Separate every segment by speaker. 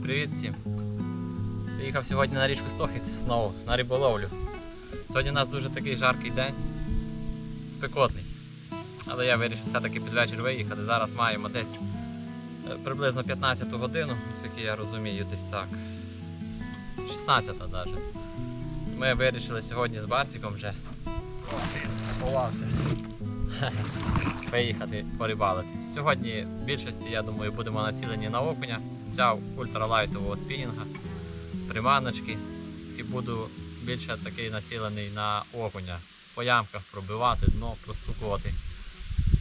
Speaker 1: Привіт всім! Приїхав сьогодні на річку Стохід знову на риболовлю. Сьогодні у нас дуже такий жаркий день, спекотний. Але я вирішив все-таки під вечір виїхати. Зараз маємо десь е, приблизно 15 годину, скільки я розумію, десь так. 16 навіть. Ми вирішили сьогодні з Барсиком вже сховався. Виїхати порибалити. Сьогодні в більшості, я думаю, будемо націлені на окуня. Взяв ультралайтового спінінга, приманочки і буду більше такий націлений на окуня. По ямках пробивати дно, простукувати,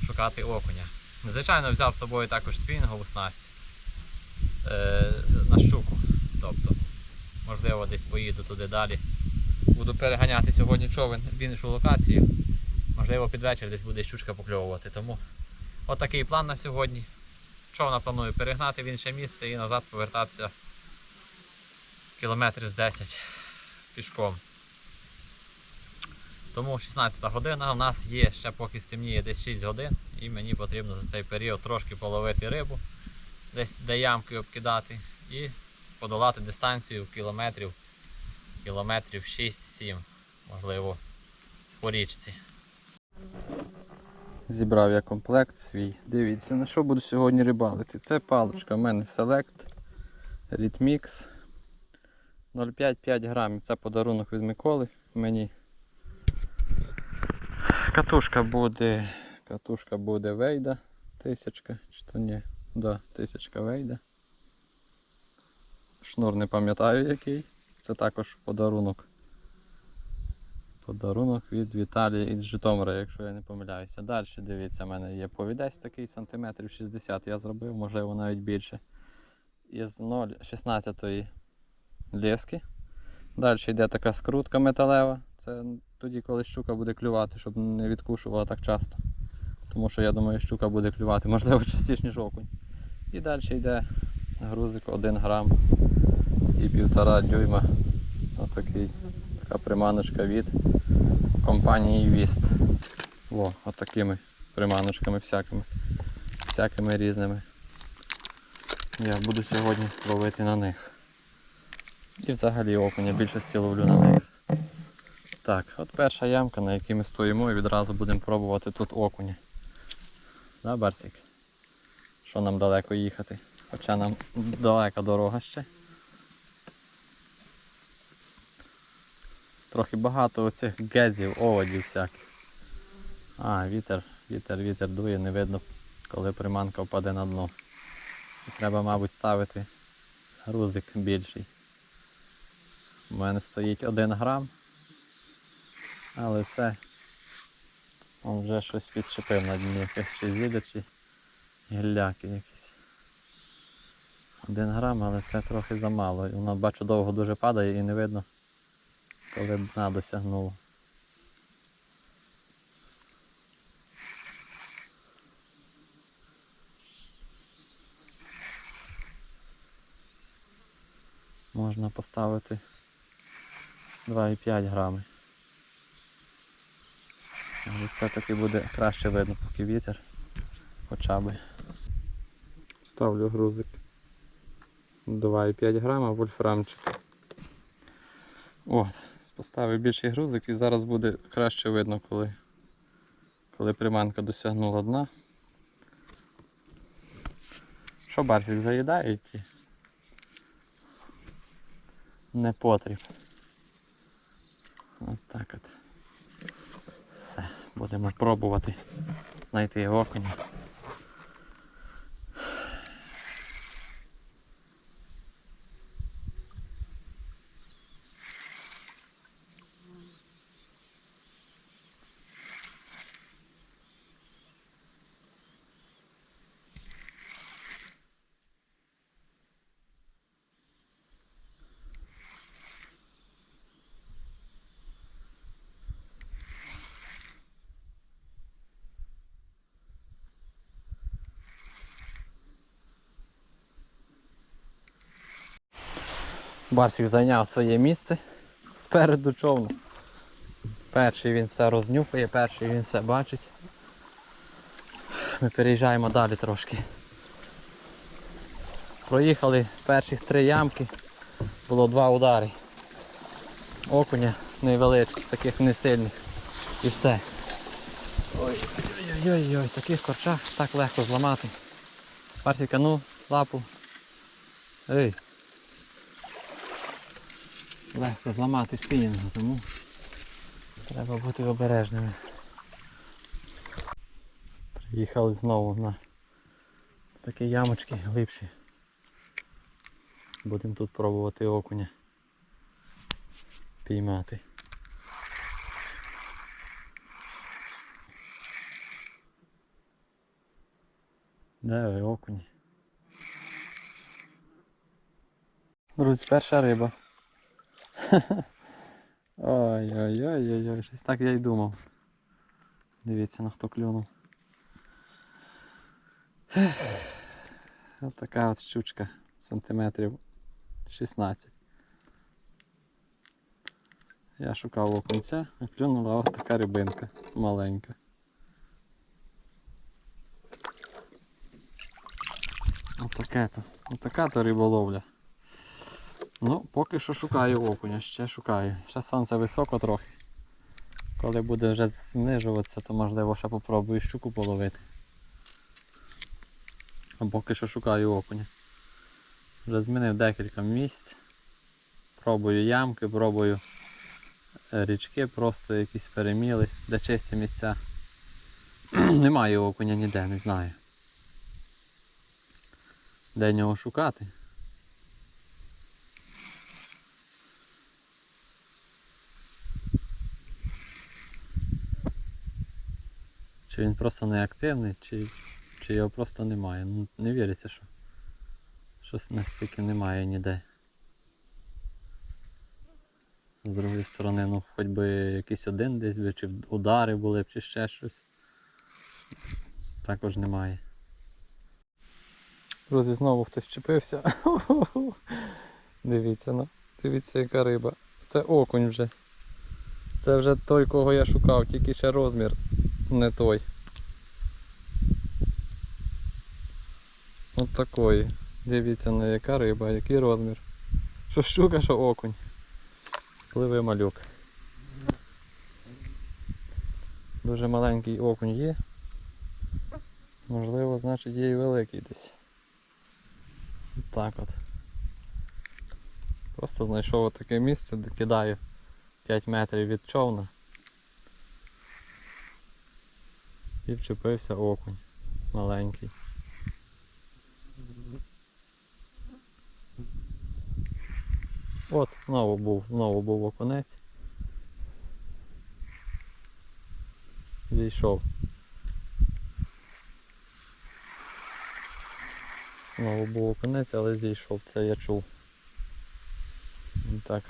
Speaker 1: шукати окуня. Звичайно, взяв з собою також спінінгову снасть е, на щуку. Тобто, можливо, десь поїду туди далі. Буду переганяти сьогодні човен в іншу локацію. Можливо, під вечір десь буде щучка покльовувати. Тому отакий план на сьогодні. Човна планую перегнати в інше місце і назад повертатися кілометрів з 10 пішком. Тому 16 година у нас є ще поки стемніє десь 6 годин і мені потрібно за цей період трошки половити рибу, десь де ямки обкидати і подолати дистанцію кілометрів, кілометрів 6-7, можливо, по річці. Зібрав я комплект свій. Дивіться, на що буду сьогодні рибалити. Це паличка. У мене Select Rhythmix 0,5-5 грамів. Це подарунок від Миколи мені. Катушка буде. Катушка буде Вейда. Тисячка, чи то ні? Да, тисячка Вейда. Шнур не пам'ятаю який. Це також подарунок. Подарунок від Віталія із Житомира, якщо я не помиляюся. Далі дивіться, в мене є повідець такий сантиметрів 60 я зробив, можливо навіть більше. Із 0,16 лески. Далі йде така скрутка металева. Це тоді, коли щука буде клювати, щоб не відкушувала так часто. Тому що я думаю, щука буде клювати, можливо, частіше, ніж окунь. І далі йде грузик 1 грам і 1,5 дюйма. Отакий. Така приманочка від компанії Віст. О, отакими приманочками всякими. Всякими різними. Я буду сьогодні ловити на них. І взагалі окуня більшості ловлю на них. Так, от перша ямка, на якій ми стоїмо і відразу будемо пробувати тут окуня. Да, Барсик? Що нам далеко їхати? Хоча нам далека дорога ще. Трохи багато оцих гедзів, оводів всяких. А, вітер, вітер, вітер дує, не видно, коли приманка впаде на дно. Треба, мабуть, ставити грузик більший. У мене стоїть 1 грам. Але це он вже щось підчепив на дні, якесь чи зілля, чи гілляки якісь. 1 грам, але це трохи замало. Воно бачу довго дуже падає і не видно коли б дна досягнуло. Можна поставити 2,5 грами. Але все-таки буде краще видно, поки вітер хоча би. Ставлю грузик 2,5 грама вольфрамчик. От, поставив більший грузик і зараз буде краще видно, коли, коли приманка досягнула дна. Що барсик заїдає ті? Не потріб. От так от. Все, будемо пробувати знайти окуня. Барсик зайняв своє місце спереду човна. Перший він все рознюхує, перший він все бачить. Ми переїжджаємо далі трошки. Проїхали перших три ямки, було два удари. Окуня невеличких, таких не сильних. І все. Ой-ой-ой, таких корчах так легко зламати. Парсіка, ну, лапу. Ей. Легко зламати спінінг, тому треба бути обережними. Приїхали знову на такі ямочки глибші. Будемо тут пробувати окуня піймати. Де ви окуні? Друзі, перша риба. Ой-ой-ой-ой, щось так я й думав. Дивіться на хто клюнув. Ось така от щучка сантиметрів 16. Я шукав окунця, а клюнула ось така рибинка маленька. Отаке то. Отака то риболовля. Ну, поки що шукаю окуня, ще шукаю. Ще сонце високо трохи. Коли буде вже знижуватися, то можливо ще попробую щуку половити. А поки що шукаю окуня. Вже змінив декілька місць. Пробую ямки, пробую е, річки, просто якісь переміли, де чисті місця. Немає окуня ніде, не знаю. Де нього шукати? Чи він просто неактивний, чи, чи його просто немає. Ну, не віриться, що щось настільки немає ніде. З другої сторони, ну хоч би якийсь один десь би, чи удари були б, чи ще щось. Також немає. Друзі, знову хтось вчепився. Дивіться, ну, дивіться, яка риба. Це окунь вже. Це вже той, кого я шукав, тільки ще розмір не той. От такої. Дивіться, на яка риба, який розмір. Що щука, що окунь. Пливе малюк. Дуже маленький окунь є. Можливо, значить є і великий десь. Так от. Просто знайшов таке місце, де кидаю 5 метрів від човна. І вчепився окунь маленький. От, знову був, знову був окунець. Зійшов. Знову був окунець, але зійшов, це я чув. Він так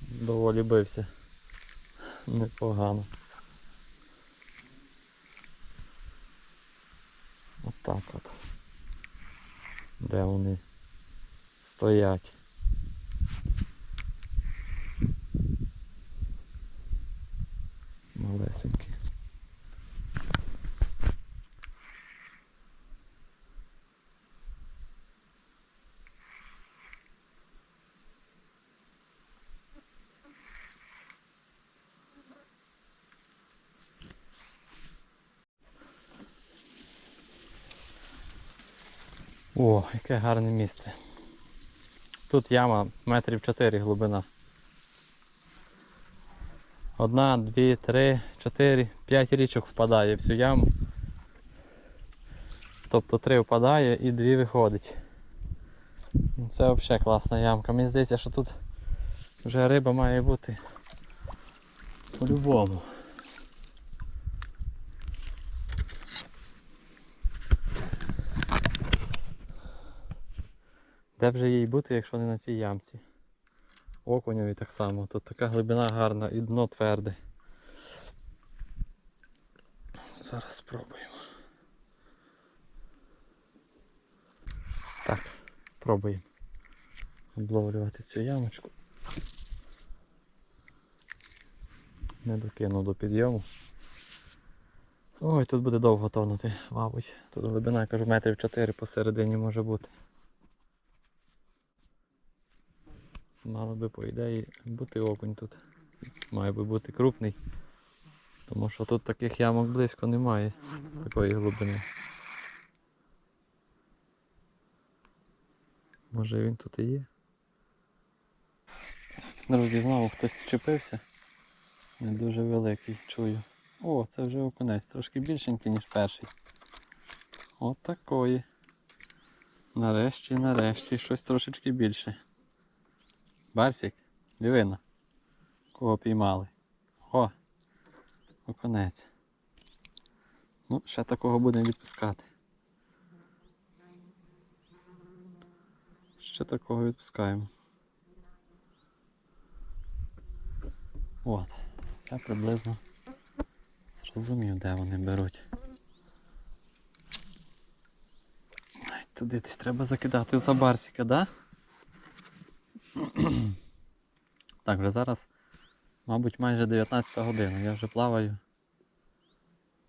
Speaker 1: доволі бився. Непогано. Отак от. Де вони стоять. Малесенькі. О, яке гарне місце. Тут яма метрів 4 глибина. Одна, дві, три, чотири, п'ять річок впадає в цю яму. Тобто три впадає і дві виходить. Це взагалі класна ямка. Мені здається, що тут вже риба має бути по-любому. Де б же їй бути, якщо не на цій ямці? Окуньові так само. Тут така глибина гарна і дно тверде. Зараз спробуємо. Так, пробуємо обловлювати цю ямочку. Не докинув до підйому. Ой, тут буде довго тонути, мабуть. Тут глибина, я кажу, метрів 4 посередині може бути. Мало би, по ідеї, бути окунь тут. Має би бути крупний. Тому що тут таких ямок близько немає, такої глибини. Може він тут і є. Друзі, знову хтось чепився. Не дуже великий, чую. О, це вже окунець, трошки більшенький, ніж перший. От такої. Нарешті, нарешті, щось трошечки більше. Барсик, дивина. Кого піймали. О! Окунець. Ну, ще такого будемо відпускати. Ще такого відпускаємо. От. Я приблизно зрозумів, де вони беруть. Туди десь треба закидати за барсика, да? Так, вже зараз, мабуть, майже 19 година. Я вже плаваю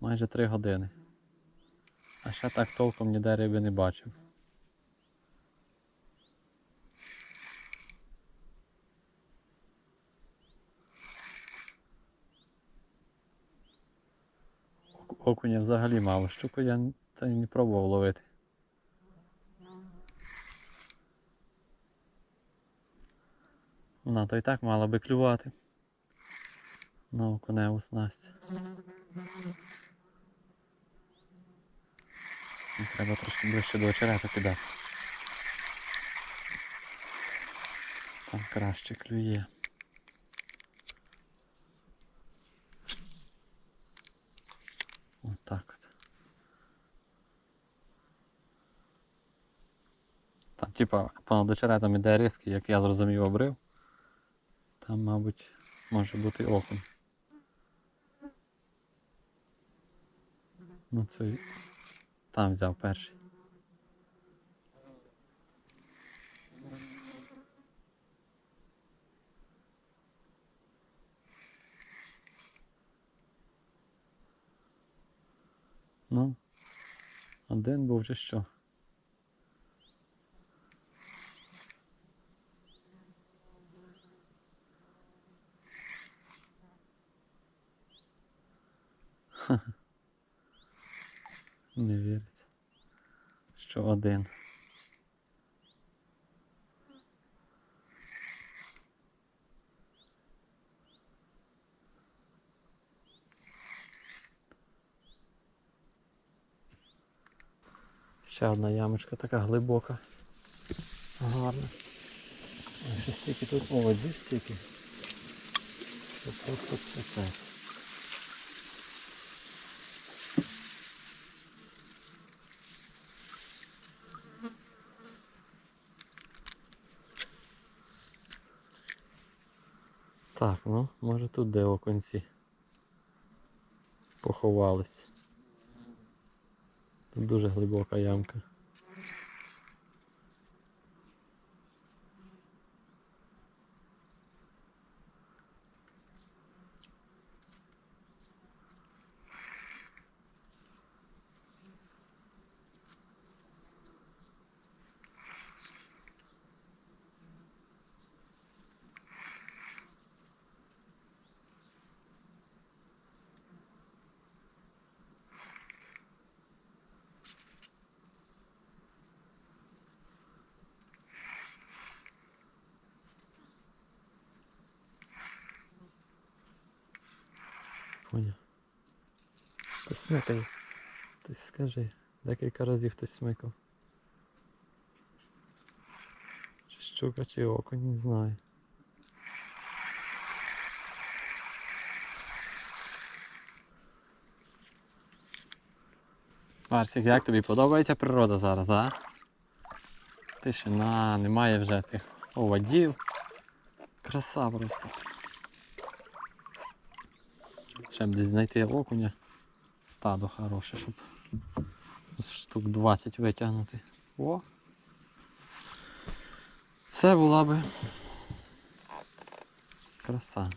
Speaker 1: майже 3 години. А ще так толком ніде риби не бачив. Окуня взагалі мало. Щуку я не пробував ловити. Вона то і так мала би клювати. На окуневу снасть. І Треба трошки ближче до очерета кидати. Там краще клює. Отак от. Там, типа, понад очеретом іде риски, як я зрозумів, обрив. Там, мабуть, може бути окунь. Ну це там взяв перший. Ну, один був вже що. Не віриться. Що один. Ще одна ямочка така глибока. Гарна. Ще стільки тут. О, дві стільки. Це просто це. Так, ну, може тут де оконці поховались. Тут дуже глибока ямка. Поняв. Хтось смикає. Хтось скажи. Декілька разів хтось смикав. Чи щука, чи окунь, не знаю. Марсик, як тобі подобається природа зараз, а? Тишина, немає вже тих оводів. Краса просто. Ще б десь знайти окуня. Стадо хороше, щоб з штук 20 витягнути. О! Це була би краса.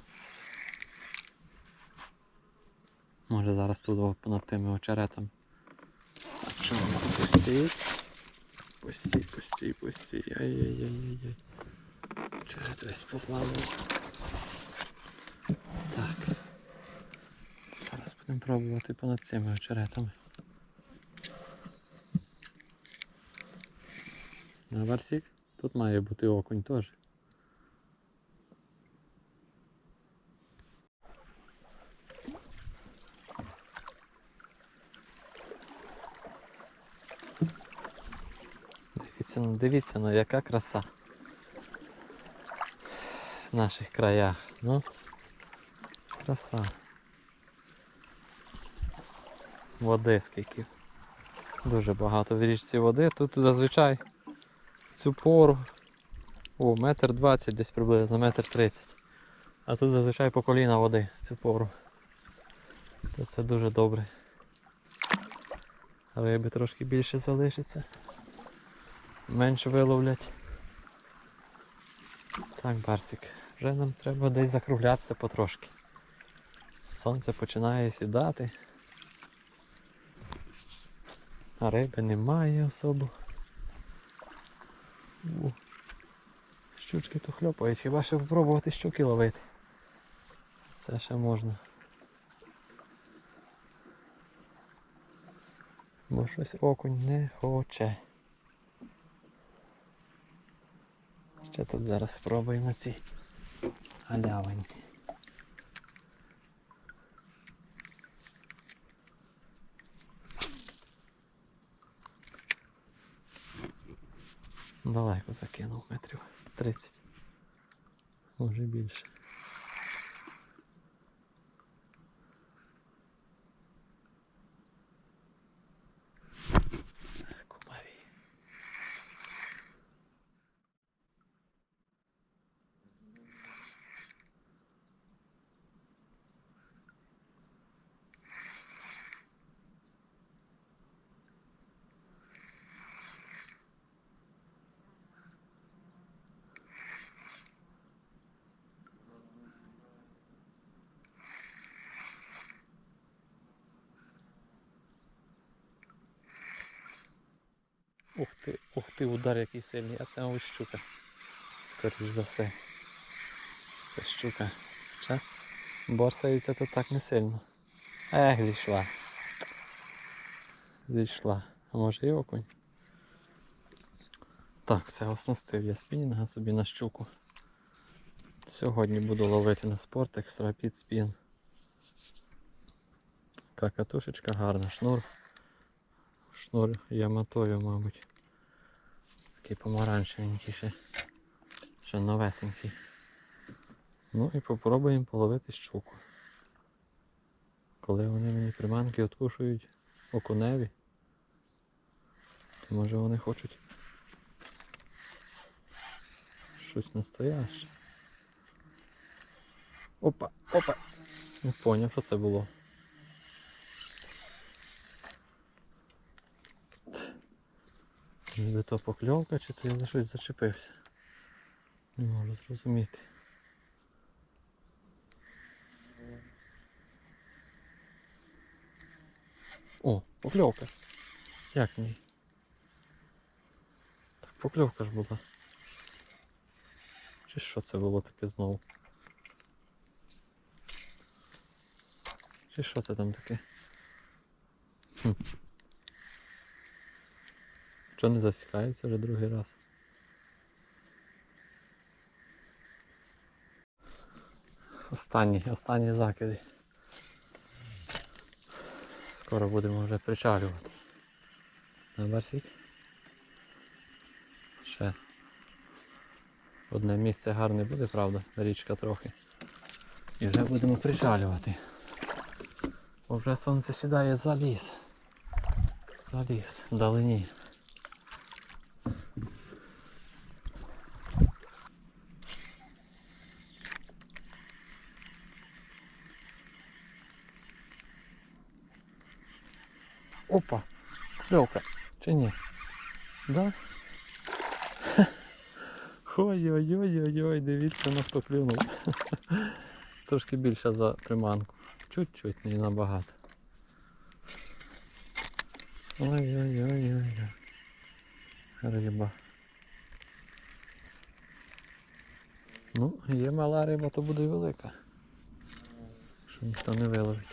Speaker 1: Може зараз тут о, над тими очеретами. Так, що воно? Пустій. Пустій, пустій, пустій. Ай-яй-яй-яй. Очерет весь позламався. Так. Зараз пробувати понад цими очеретами. На Барсік? Тут має бути окунь теж. Дивіться, ну дивіться, ну яка краса в наших краях. Ну, краса. Води скільки. Дуже багато в річці води. Тут зазвичай цю пору. О, метр двадцять десь приблизно, метр тридцять. А тут зазвичай по коліна води цю пору. То це дуже добре. Риби трошки більше залишиться. Менше виловлять. Так, Барсик, вже нам треба десь закруглятися потрошки. Сонце починає сідати. А риби немає особо. У. Щучки то хльопають, хіба ще спробувати щуки ловити. Це ще можна. Бо щось окунь не хоче. Ще тут зараз спробуємо цій галявинці. Далеко закинув метрів 30. Може більше. Ух ти, ух ти, удар який сильний, а це ось щука. Скоріш за все. Це щука. Ще борсається тут так не сильно. Ех, зійшла. Зійшла. А може і окунь. Так, все, оснастив я спінінга собі на щуку. Сьогодні буду ловити на спортекс Rapid Spin. Така катушечка гарна, шнур. Шнур яматою, мабуть. Такий помаранчевенький ще. Ще новесенький. Ну і попробуємо половити щуку. Коли вони мені приманки откушують окуневі, то може вони хочуть щось настояще. Опа, опа! Не поняв, що це було. Ніби то покльовка, чи то я за щось зачепився. Не можу зрозуміти. О, покльовка. Як ні? Так покльовка ж була. Чи що це було таке знову? Чи що це там таке? Хм. Що не засікається вже другий раз? Останні, останні закиди. Скоро будемо вже причалювати. На барсік. Ще одне місце гарне буде, правда, річка трохи. І вже будемо причалювати. Бо вже сонце сідає за ліс. За ліс, вдалині. Льовка, чи ні? Да? Ой-ой-ой-ой-ой, дивіться, на хто. Трошки більше за приманку. Чуть-чуть, не набагато. Ой-ой-ой-ой. Риба. Ну, є мала риба, то буде велика. Що ніхто не виловить.